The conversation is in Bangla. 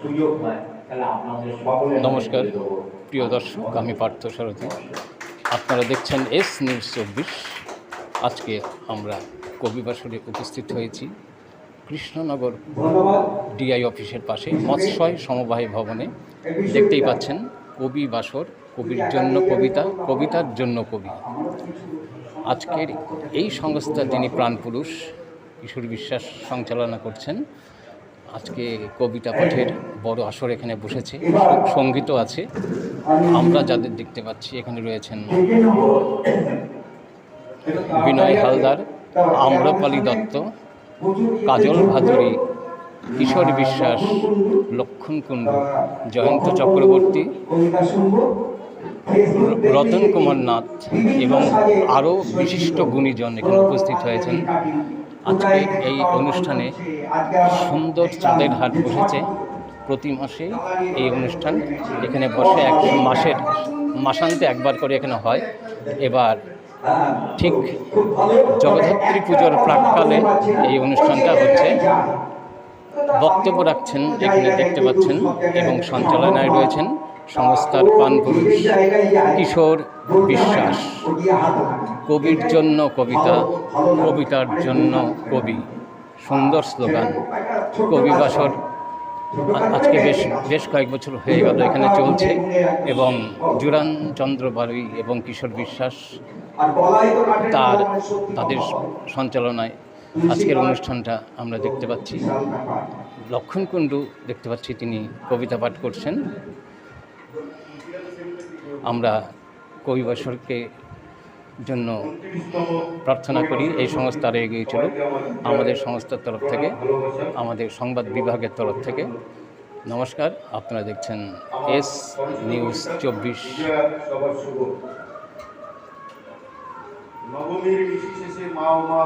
সুযোগ হয় তাহলে আপনাদের সকলের নমস্কার প্রিয় দর্শক আমি পার্থ সারথী। আপনারা দেখছেন এস নিউজ চব্বিশ। আজকে আমরা কবিবাসরে উপস্থিত হয়েছি কৃষ্ণনগর ডিআই অফিসের পাশে মৎস্যয় সমবায় ভবনে। দেখতেই পাচ্ছেন কবি বাসর কবির জন্য কবিতা কবিতার জন্য কবি। আজকের এই সংস্থার যিনি প্রাণপুরুষ কিশোর বিশ্বাস সঞ্চালনা করছেন আজকে কবিতা পাঠের বড় আসর এখানে বসেছে, সঙ্গীতও আছে। আমরা যাদের দেখতে পাচ্ছি, এখানে রয়েছেন বিনয় হালদার, আম্রপালি দত্ত, কাজল ভাদুরী, কিশোর বিশ্বাস, লক্ষণ কুণ্ডু, জয়ন্ত চক্রবর্তী, রতন কুমার নাথ এবং আরও বিশিষ্ট গুণীজন এখানে উপস্থিত হয়েছেন। আজকে এই অনুষ্ঠানে সুন্দর চাঁদের হাট বসেছে। প্রতি মাসে এই অনুষ্ঠান এখানে বসে এক মাসের মাসান্তে একবার করে এখানে হয়। এবার ঠিক জগদ্ধাত্রী পুজোর প্রাককালে এই অনুষ্ঠানটা হচ্ছে। বক্তব্য রাখছেন, এখানে দেখতে পাচ্ছেন এবং সঞ্চালনায় রয়েছেন সংস্থার পানপুরুষ কিশোর বিশ্বাস। কবির জন্য কবিতা কবিতার জন্য কবি। সুন্দর স্লোগান। কবি বাসর আজকে বেশ বেশ কয়েক বছর হয়ে গেল এখানে চলছে এবং জুরান চন্দ্র বারুই এবং কিশোর বিশ্বাস তার তাদের সঞ্চালনায় আজকের অনুষ্ঠানটা আমরা দেখতে পাচ্ছি। লক্ষণ কুণ্ডু দেখতে পাচ্ছি তিনি কবিতা পাঠ করছেন। আমরা কবিবাসরকে জন্য প্রার্থনা করি, এই সংস্থা আরও এগিয়ে চলুক। আমাদের সংস্থার তরফ থেকে, আমাদের সংবাদ বিভাগের তরফ থেকে। নমস্কার, আপনারা দেখছেন এস নিউজ চব্বিশ। নবমীর মা ও মা